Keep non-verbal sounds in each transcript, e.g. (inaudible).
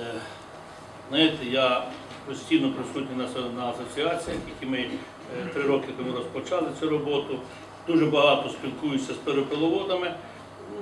Е, Знаєте, я постійно присутній на, на асоціаціях, які ми е, три роки тому розпочали цю роботу. Дуже багато спілкуюся з перепиловодами.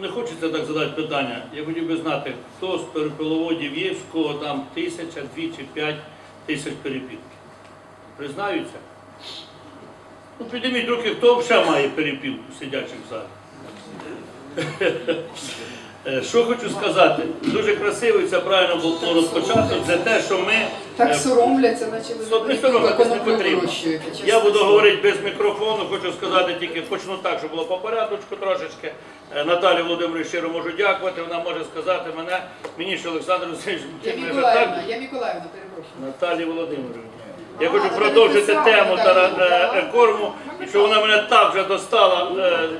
Не хочеться так задати питання. Я хотів би знати, хто з перепиловодів є, в кого там тисяча, дві чи п'ять тисяч перепілки. Признаються? Ну, підніміть руки, хто ще має перепілку, сидячих в залі. Е, Що хочу сказати, дуже красиво і це правильно було розпочато. Це те, що ми Так е, соромляться, наче ви не не не потрібно. Я буду говорити без мікрофону, хочу сказати тільки, почну так, щоб було по порядочку трошечки. Е, Наталі Володимирівні щиро можу дякувати, вона може сказати мене, мені що Олександр Васильович, Я ми Миколаївна, я Миколаївна, перепрошую. Наталі Володимирівні. Я хочу продовжити тему так. корму, що вона мене так вже достала,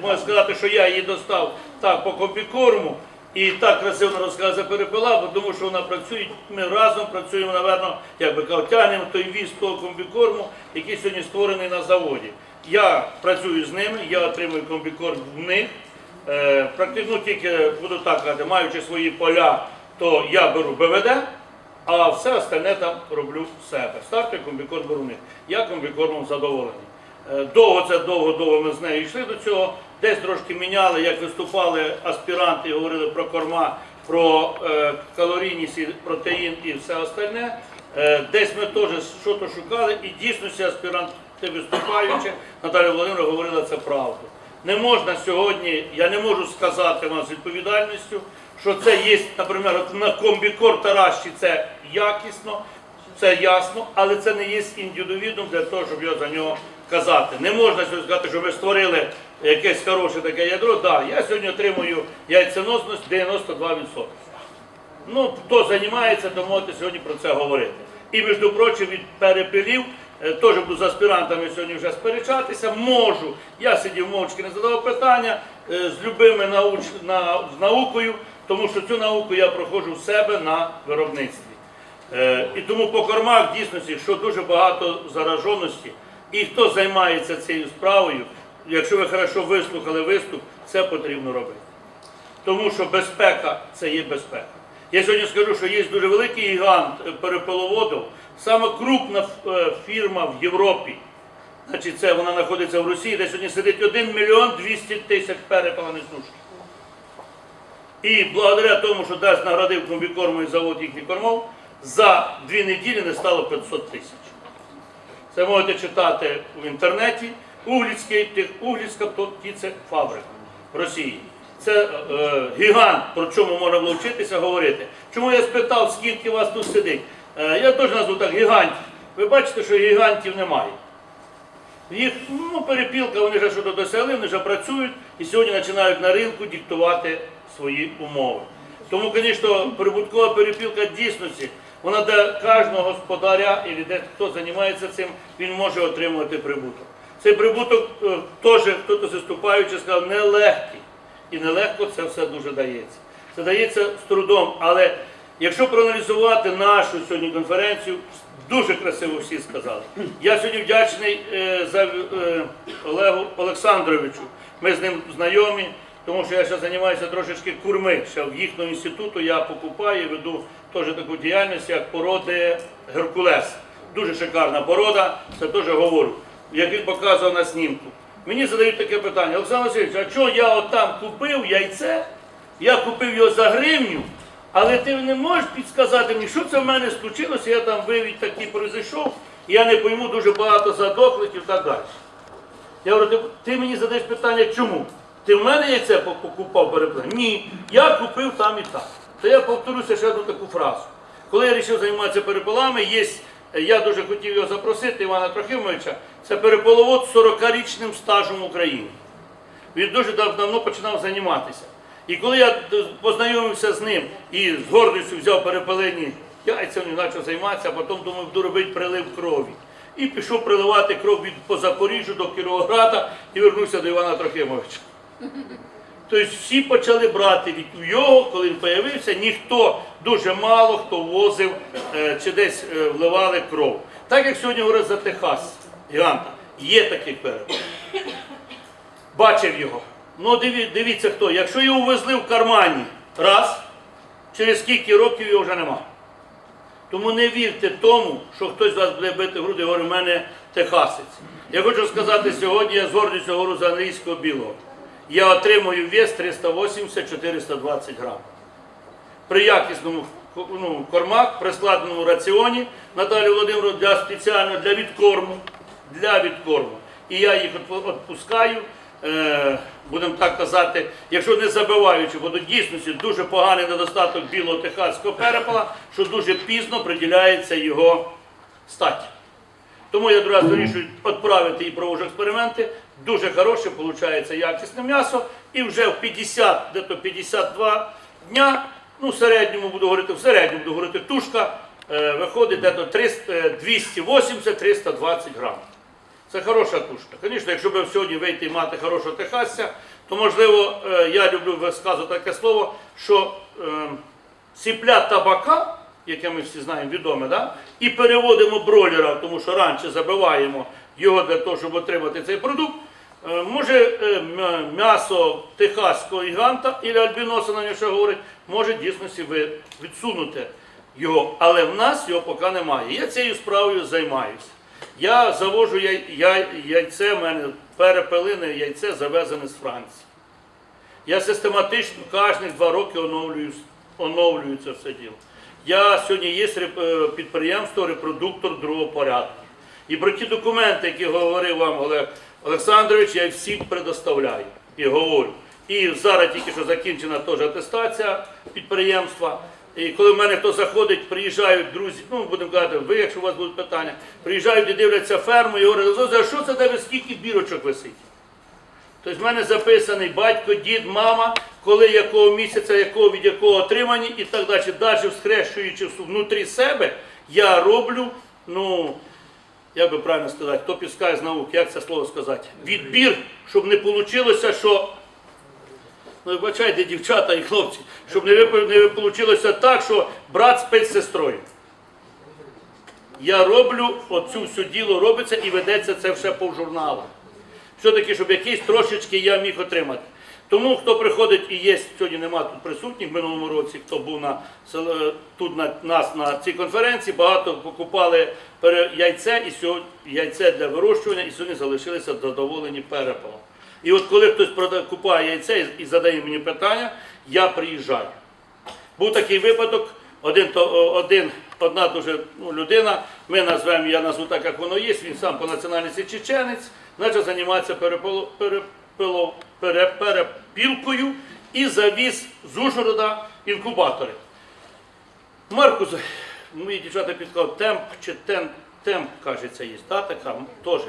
можна сказати, що я її достав так по копікорму. І так красиво розказала за перепила, бо тому що вона працює, ми разом працюємо, напевно, як би тягнемо той віз того комбікорму, який сьогодні створений на заводі. Я працюю з ними, я отримую комбікорм в них. Е, Практично тільки буду так казати, маючи свої поля, то я беру БВД, а все остальне там роблю себе. Старти комбікорм беру в них. Я комбікормом задоволений. Е, Довго це довго-довго ми з нею йшли до цього. Десь трошки міняли, як виступали аспіранти, говорили про корма, про е, калорійність, протеїн і все остальне. Е, десь ми теж щось шукали, і дійсно аспіранти виступаючи, Наталя Володимирівна говорила це правду. Не можна сьогодні, я не можу сказати вам з відповідальністю, що це є, наприклад, на комбікор Таращі це якісно, це ясно, але це не є індивідом для того, щоб його за нього казати. Не можна сьогодні сказати, що ви створили якесь хороше таке ядро. Так, я сьогодні отримую яйценосність 92%. Ну, хто займається, то можете сьогодні про це говорити. І, між прочим, від перепилів, е, теж буду з аспірантами сьогодні вже сперечатися, можу. Я сидів мовчки, не задавав питання е, з любими науч... на... наукою, тому що цю науку я проходжу в себе на виробництві. Е, І тому по кормах дійсності, що дуже багато зараженості, і хто займається цією справою, якщо ви хорошо вислухали виступ, це потрібно робити. Тому що безпека це є безпека. Я сьогодні скажу, що є дуже великий гігант е, перепиловодів, саме крупна е, фірма в Європі. Значить, це вона знаходиться в Росії, де сьогодні сидить 1 мільйон 200 тисяч перепалених сушки. І благодаря тому, що дасть наградив комбікормовий завод їхніх кормов, за дві неділі не стало 500 тисяч. Це можете читати в інтернеті. Угліцький, Угліцька птицефабрика в Росії. Це е, гігант, про чому можна було вчитися говорити. Чому я спитав, скільки вас тут сидить? Е, я теж назву так гігантів. Ви бачите, що гігантів немає. Їх ну, перепілка, вони вже щось досягли, вони вже працюють і сьогодні починають на ринку диктувати свої умови. Тому, звісно, прибуткова перепілка дійсності, вона для кожного господаря, і де хто займається цим, він може отримувати прибуток. Цей прибуток е, теж хтось виступаючи сказав, нелегкий. І нелегко це все дуже дається. Це дається з трудом. Але якщо проаналізувати нашу сьогодні конференцію, дуже красиво всі сказали. Я сьогодні вдячний е, за е, Олегу Олександровичу. Ми з ним знайомі, тому що я ще займаюся трошечки курми. Ще в їхньому інституту я покупаю і веду теж таку діяльність, як породи Геркулес. Дуже шикарна порода, це теж говорю, як він показував на снімку. Мені задають таке питання, Олександр Васильович, а чого я от там купив яйце, я купив його за гривню, але ти не можеш підсказати мені, що це в мене случилося, я там вивід такий произойшов, і я не пойму дуже багато задохлих і так далі. Я говорю, ти мені задаєш питання, чому? Ти в мене яйце по- покупав переплен? Ні, я купив там і там. То я повторюся ще одну таку фразу. Коли я вирішив займатися перепелами, є, я дуже хотів його запросити, Івана Трохимовича, це переполовод з 40-річним стажем в Україні. Він дуже давно починав займатися. І коли я познайомився з ним і з гордістю взяв перепелені яйця, він почав займатися, а потім думав, буду робити прилив крові. І пішов приливати кров від по Запоріжжю до Кіровограда і вернувся до Івана Трохимовича. Тобто всі почали брати від його, коли він з'явився, ніхто дуже мало хто возив е, чи десь е, вливали кров. Так як сьогодні говорять за Техас, гіганта, є такий перед. Бачив його. Ну диві, дивіться хто. Якщо його везли в кармані раз, через скільки років його вже нема. Тому не вірте тому, що хтось з вас буде бити в груди говорить, у мене техасець. Я хочу сказати, сьогодні я з гордістю говорю за англійського білого. Я отримую вес 380-420 грам. При якісному ну, кормак, при складеному раціоні Наталі Володимировна для спеціально для відкорму. Для відкорму. І я їх відпускаю, е, будемо так казати, якщо не забиваючи, бо до дійсності дуже поганий недостаток білого техаського перепела, що дуже пізно приділяється його статі. Тому я раз вирішую відправити і провожу експерименти. Дуже хороше, виходить якісне м'ясо. І вже в 50, де-то 52 дня, ну в середньому буду говорити, в середньому буду говорити, тушка е, виходить дето 300, е, 280-320 грамів. Це хороша тушка. Звісно, якщо б сьогодні вийти і мати хорошого техасця, то можливо, е, я люблю висказувати таке слово, що е, ціпля табака, яке ми всі знаємо відоме, да? і переводимо бройлера, тому що раніше забиваємо його для того, щоб отримати цей продукт. е, Може е, м'ясо техаського гіганта і альбіноса, на нього ще говорить, може в дійсності ви відсунути його, але в нас його поки немає. Я цією справою займаюся. Я завожу яй, яй, яйце, в мене перепелине яйце завезене з Франції. Я систематично кожні два роки оновлюю, оновлюю це все діло. Я сьогодні є е, підприємство, репродуктор другого порядку. І про ті документи, які говорив вам Олег Олександрович, я всі предоставляю і говорю. І зараз тільки що закінчена теж атестація підприємства. І коли в мене хто заходить, приїжджають друзі, ну будемо казати, ви, якщо у вас будуть питання, приїжджають і дивляться ферму і говорять, «Зозе, а що це ви скільки бірочок висить? Тобто в мене записаний батько, дід, мама, коли якого місяця, якого від якого отримані і так далі. Навіть схрещуючи внутрі себе, я роблю, ну, як би правильно сказати, хто підскаже з наук, як це слово сказати, відбір, щоб не вийшло, що. Ну, вибачайте, дівчата і хлопці, щоб не вийшло так, що брат спить з сестрою. Я роблю оцю всю діло робиться і ведеться це все по журналах все-таки, щоб якийсь трошечки я міг отримати. Тому хто приходить і є, сьогодні нема тут присутніх в минулому році, хто був на тут на нас на цій конференції, багато покупали яйце і сьогодні яйце для вирощування, і сьогодні залишилися задоволені перепалом. І от коли хтось купує яйце і- задає мені питання, я приїжджаю. Був такий випадок, один, один, одна дуже ну, людина, ми назвемо, я назву так, як воно є, він сам по національності чеченець, почав займатися перепило- перепило- пере- перепілкою і завіз з Ужгорода інкубатори. Маркус, мої дівчата підказали, темп чи темп, темп, кажеться, є, да, така, теж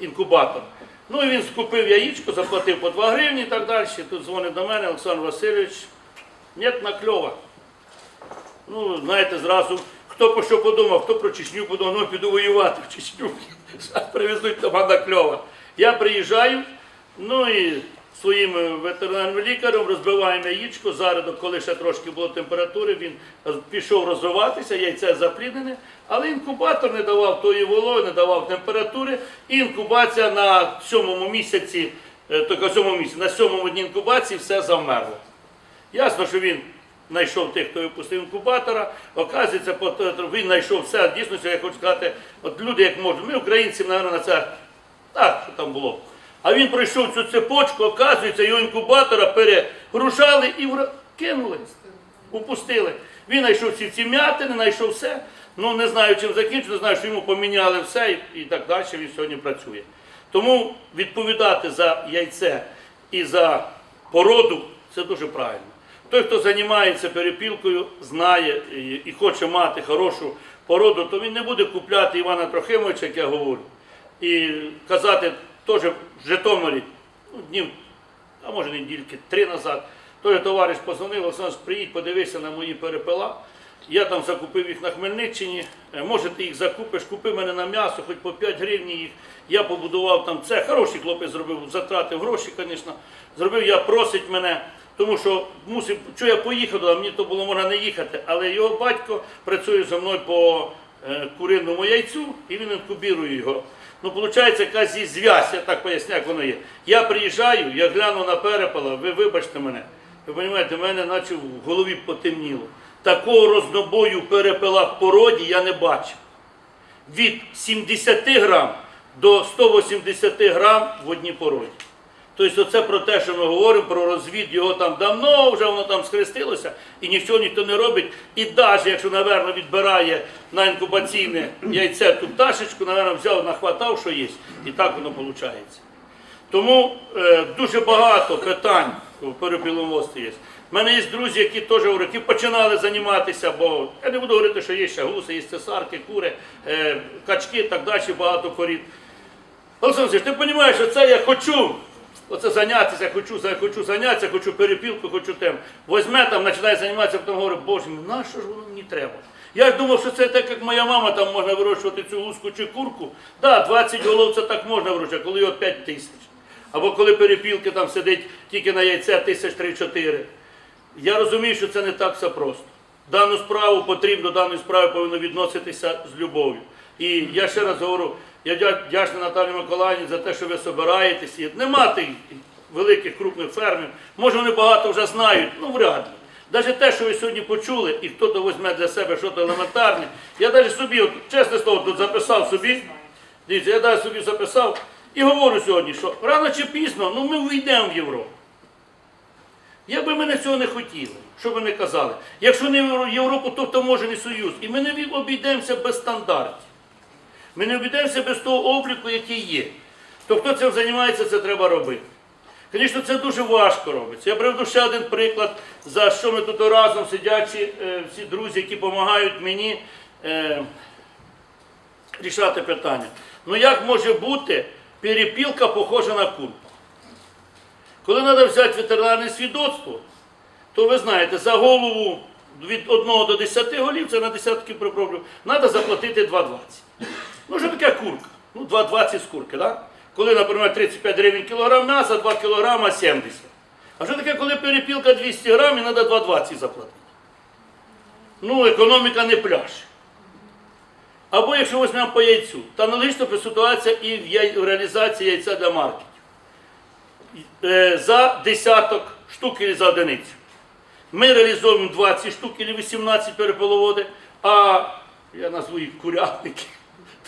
інкубатор. Ну і він скупив яєчко, заплатив по 2 гривні і так далі. Тут дзвонить до мене Олександр Васильович. Нет накльова. Ну, знаєте, зразу, хто по що подумав, хто про Чечню подумав, ну піду воювати в Чечню. (laughs) Привезуть там накльова. Я приїжджаю, ну і своїм е, ветеринарним лікарем розбиваємо яєчко, зарядок, коли ще трошки було температури, він пішов розвиватися, яйце запліднене, але інкубатор не давав тої вологи, не давав температури, і інкубація на сьомому місяці, е, тільки сьомому місяці, на сьомому дні інкубації все завмерло. Ясно, що він знайшов тих, хто випустив інкубатора. Оказується, він знайшов все. Дійсно, я хочу сказати, от люди як можуть. Ми, українці, мабуть, на це так, що там було. А він пройшов цю цепочку, оказується, його інкубатора перегружали і кинули, упустили. Він знайшов всі ці м'ятини, знайшов все. Ну не знаю, чим закінчити, знаю, що йому поміняли все і, і так далі. Він сьогодні працює. Тому відповідати за яйце і за породу це дуже правильно. Той, хто займається перепілкою, знає і хоче мати хорошу породу, то він не буде купляти Івана Трохимовича, як я говорю, і казати теж в Житомирі, ну, днів, а може недільки три назад. Той товариш позвонив, Олександр, приїдь, подивися на мої перепела. Я там закупив їх на Хмельниччині. Е, Може, ти їх закупиш, купи мене на м'ясо, хоч по 5 гривень їх. Я побудував там це. Хороший хлопець зробив, затратив гроші, звісно. Зробив, я просить мене, тому що мусив, що я поїхав, туди, мені то було можна не їхати, але його батько працює зі мною по е, куринному яйцю і він інкубірує його. Ну, виходить, якась є зв'язь, я так поясню, як воно є. Я приїжджаю, я гляну на перепала, ви вибачте мене. Ви розумієте, в мене наче в голові потемніло. такого рознобою перепила в породі я не бачив. Від 70 грам до 180 грам в одній породі. Тобто оце про те, що ми говоримо, про розвід його там давно, вже воно там схрестилося, і нічого ніхто не робить. І навіть якщо, напевно, відбирає на інкубаційне яйце ту пташечку, напевно, взяв, нахватав, що є. І так воно виходить. Тому е, дуже багато питань в перепіловодстві є. У мене є друзі, які теж які починали займатися, бо я не буду говорити, що є ще гуси, є цесарки, кури, е, качки так далі, багато порід. Олександр ти розумієш, що це я хочу. Оце зайнятися, хочу, хочу зайнятися, хочу перепілку, хочу тем. Возьме там, починає займатися, потім говорить, боже на що ж воно мені треба? Я ж думав, що це так, як моя мама там можна вирощувати цю гуску чи курку. Так, да, 20 голов це так можна вирощувати, коли його 5 тисяч. Або коли перепілки там сидить тільки на яйце тисяч 3-4. Я розумію, що це не так все просто. Дану справу потрібно, даної справи повинно відноситися з любов'ю. І я ще раз говорю, я дя- вдячний Наталі Миколаївні за те, що ви собираєтесь. Нема тих великих крупних фермів. Може, вони багато вже знають, ну вряд ли. Навіть те, що ви сьогодні почули, і хто-то візьме для себе щось елементарне, я навіть собі, от, чесне слово, тут записав собі. Дивіться, я навіть собі записав і говорю сьогодні, що рано чи пізно ну, ми війдемо в Європу. Як би ми не цього не хотіли, що би не казали. Якщо не в Європу, то, то може не Союз. І ми не обійдемося без стандартів. Ми не обійдемося без того обліку, який є. То хто цим займається, це треба робити. Звісно, це дуже важко робиться. Я приведу ще один приклад, за що ми тут разом сидячі, е, всі друзі, які допомагають мені е, рішати питання. Ну як може бути перепілка похожа на курку? Коли треба взяти ветеринарне свідоцтво, то ви знаєте, за голову від 1 до 10 голів, це на десятки припроблю, треба заплатити 2,20. Ну, що таке курка? Ну, 2,20 з курки, да? Коли, наприклад, 35 гривень кілограм м'яса, 2 кілограма 70. А що таке, коли перепілка 200 грам і треба 2,20 заплатити? Ну, економіка не пляше. Або якщо візьмемо по яйцю, та аналогічна ситуація і в, реалізації яйця для маркетів. Е, За десяток штук і за одиницю. Ми реалізовуємо 20 штук і 18 перепиловоди, а я назву їх курятники.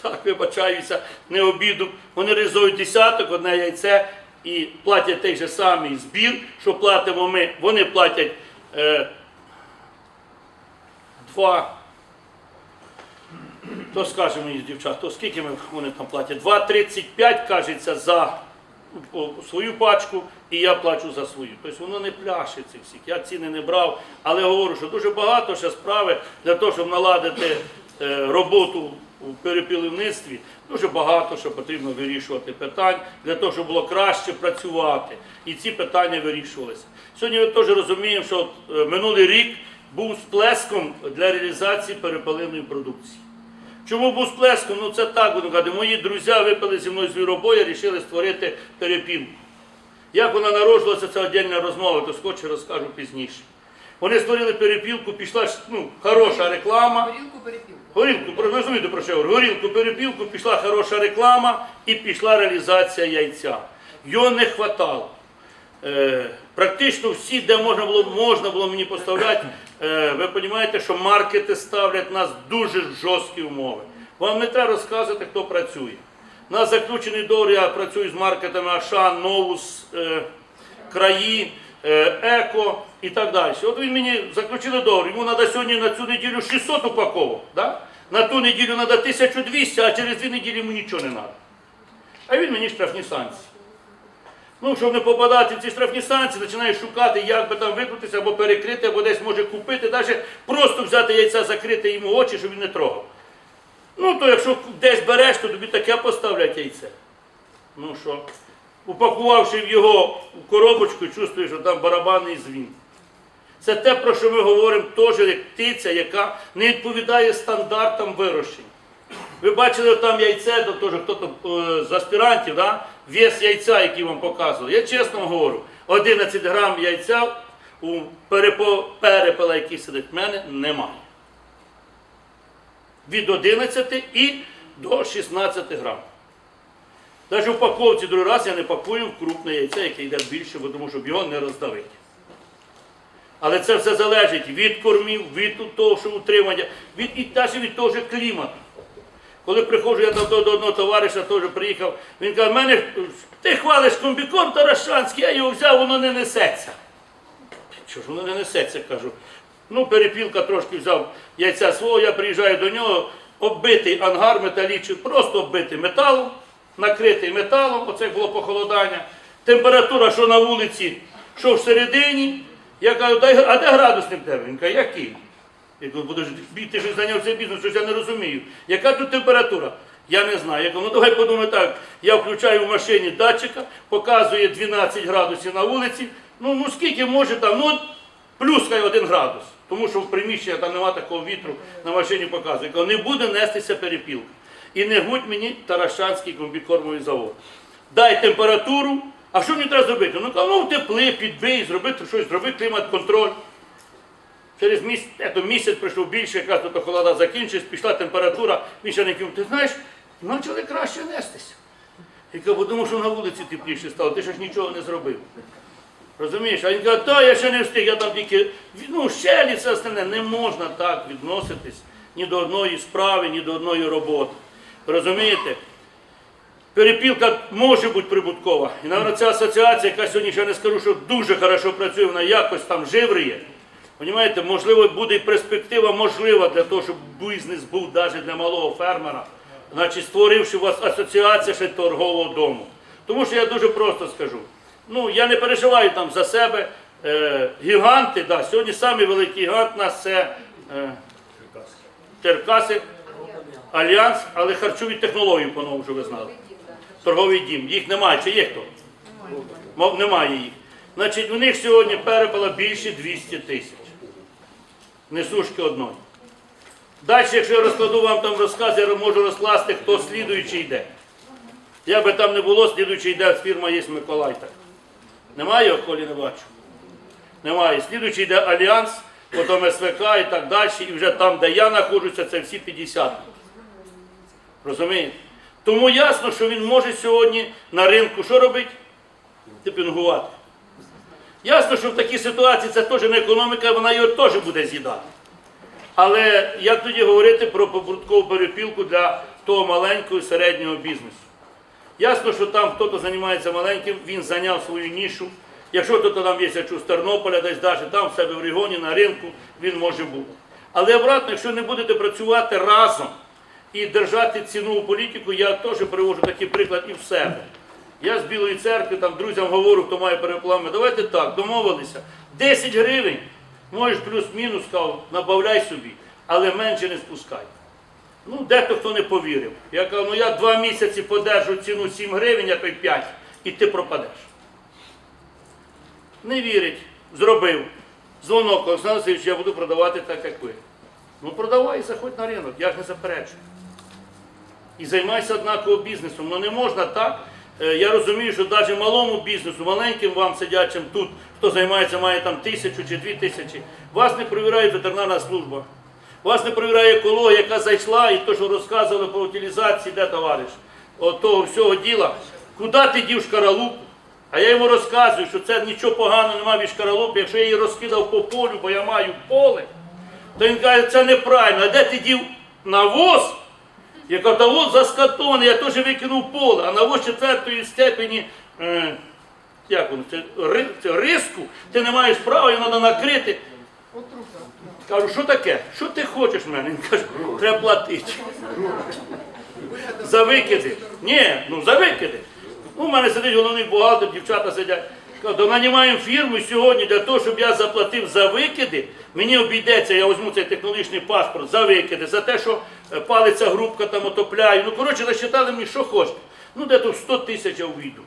Так, вибачаюся, не обіду. Вони реалізують десяток, одне яйце і платять той же самий збір, що платимо ми. Вони платять е, два. То скаже мені дівчат, то скільки вони там платять? 2,35, кажеться, за свою пачку, і я плачу за свою. Тобто воно не пляше цих всіх. Я ціни не брав, але говорю, що дуже багато ще справи для того, щоб наладити е, роботу у перепілівництві, дуже багато що потрібно вирішувати питань для того, щоб було краще працювати. І ці питання вирішувалися. Сьогодні ми теж розуміємо, що е, минулий рік був сплеском для реалізації перепаливної продукції. Чому був сплеском? Ну це так буду казати. Мої друзі випили зі мною звіробої, вирішили створити перепілку. Як вона народжилася, це віддільна розмова, то скоче розкажу пізніше. Вони створили перепілку, пішла ну, хороша реклама. Горілку перепілку. Горілку, про- ви розумієте про що я говорю? Горілку, перепілку, пішла хороша реклама і пішла реалізація яйця. Його не хватало. Е, практично всі, де можна було, можна було мені поставляти, е, ви розумієте, що маркети ставлять нас дуже жорсткі умови. Вам не треба розказувати, хто працює. У нас заключений договір, я працюю з маркетами Ашан, Новус, е, Краї, Еко і так далі. От він мені заключили договір, йому треба сьогодні на цю неділю 600 упаковок. Да? На ту неділю треба 1200, а через дві неділі йому нічого не треба. А він мені штрафні санкції. Ну, щоб не попадати в ці штрафні санкції, починає шукати, як би там викрутитися, або перекрити, або десь може купити, навіть просто взяти яйця, закрити йому очі, щоб він не трогав. Ну, то якщо десь береш, то тобі таке поставлять яйце. Ну що, упакувавши в його коробочку, чувствуєш, що там барабанний звін. Це те, про що ми говоримо, теж як птиця, яка не відповідає стандартам вирощення. Ви бачили там яйце, то теж хто там е, з аспірантів, да? вес яйця, який вам показували. Я чесно говорю, 11 грам яйця у перепела, який сидить в мене, немає. Від 11 і до 16 грам. Навіть в упаковці другий раз я не пакую в крупне яйце, яке йде більше, бо тому щоб його не роздавити. Але це все залежить від кормів, від того, що утримання, від і навіть від того ж клімату. Коли приходжу, я до, одного товариша теж приїхав, він каже, мене ти хвалиш комбікорм Тарашанський, я його взяв, воно не несеться. Що ж воно не несеться, кажу. Ну, перепілка трошки взяв яйця свого, я приїжджаю до нього, оббитий ангар металічний, просто оббитий металом, накритий металом, оце було похолодання. Температура, що на вулиці, що всередині. Я кажу, «Дай а де градусник тебе? Він каже, який? Я кажу, будеш ти ж зайнявся бізнесом, щось я не розумію. Яка тут температура? Я не знаю. Я кажу, ну давай подумай так. Я включаю в машині датчика, показує 12 градусів на вулиці. Ну, ну скільки може там? Ну, плюс хай один градус. Тому що в приміщенні там немає такого вітру, на машині показує. Я кажу, не буде нестися перепілка. І не гудь мені Тарашанський комбікормовий завод. Дай температуру. А що мені треба зробити? Ну, ну втепли, підбий, зробити щось, зроби клімат-контроль. Через місяць, ето, місяць пройшов більше, якраз тут холода закінчилась, пішла температура, він ще не кив. Ти знаєш, почали краще нестися. Я кажу, думав, що на вулиці тепліше стало, ти ще ж нічого не зробив. Розумієш? А він каже, та я ще не встиг, я там тільки, ну, щелі, все остальне. Не можна так відноситись ні до одної справи, ні до одної роботи. Розумієте? Перепілка може бути прибуткова. І, мабуть, ця асоціація, яка сьогодні ще не скажу, що дуже хорошо працює, вона якось там живріє. Понімаєте, можливо, буде і перспектива можлива для того, щоб бізнес був навіть для малого фермера. Значить, створивши у вас асоціація ще торгового дому. Тому що я дуже просто скажу. Ну, я не переживаю там за себе. Е, гіганти, да, сьогодні самий великий гігант у нас це е, Черкаси, Альянс, але харчові технології, по-новому, що ви знали. Торговий дім. Їх немає. Чи є хто? Мов, немає їх. Значить, у них сьогодні перепало більше 200 тисяч. Несушки одної. Далі, якщо я розкладу вам там розказ, я можу розкласти, хто слідуючий йде. Як би там не було, слідуючий йде, фірма є Миколай. Так. Немає його, колі не бачу. Немає. Слідуючий йде Альянс, потім СВК і так далі. І вже там, де я знаходжуся, це всі 50. Розумієте? Тому ясно, що він може сьогодні на ринку що робити? Типінгувати. Ясно, що в такій ситуації це теж не економіка, вона його теж буде з'їдати. Але як тоді говорити про побуткову перепілку для того маленького і середнього бізнесу? Ясно, що там хтось займається маленьким, він зайняв свою нішу. Якщо хтось там є, з Тернополя, десь далі, там в себе в регіоні, на ринку, він може бути. Але обратно, якщо не будете працювати разом і держати цінову політику, я теж привожу такий приклад і в себе. Я з Білої церкви там друзям говорю, хто має переплами, давайте так, домовилися. 10 гривень, можеш плюс-мінус, сказав, набавляй собі, але менше не спускай. Ну, дехто хто не повірив. Я кажу, ну я два місяці подержу ціну 7 гривень, а той 5, і ти пропадеш. Не вірить, зробив. Дзвонок, Олександр Васильович, я буду продавати так, як ви. Ну продавай заходь на ринок, я ж не заперечую. І займайся однаково бізнесом. Ну не можна так. Е, Я розумію, що навіть малому бізнесу, маленьким вам сидячим тут, хто займається, має там тисячу чи дві тисячі, вас не перевіряє ветеринарна служба. Вас не перевіряє екологія, яка зайшла, і то, що розказували по утилізації, де товариш, от того всього діла. Куди ти дів шкаралупу? А я йому розказую, що це нічого поганого немає від шкаралупи, якщо я її розкидав по полю, бо я маю поле, то він каже, це неправильно. А де ти дів навоз? Я кажу, та от заскатований, я теж викинув поле, а на навоз четвертої степені, е, як воно, це, ри, це риску, ти не маєш права, його треба накрити. Кажу, що таке? Що ти хочеш в мене? Він каже, треба платити. За викиди. Ні, ну за викиди. Ну, у мене сидить головний бухгалтер, дівчата сидять. То нанімаємо фірму сьогодні для того, щоб я заплатив за викиди. Мені обійдеться, я візьму цей технологічний паспорт за викиди, за те, що е, палиться грубка там отопляю. Ну, коротше, насчитали мені, що хочете. Ну, де то 100 тисяч я увійду.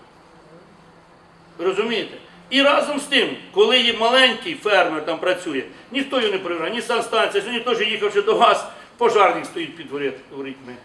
Розумієте? І разом з тим, коли є маленький фермер там працює, ніхто його не перевіряє, ні санстанція. Сьогодні теж їхавши до вас, пожарник стоїть під воріт- ворітьми.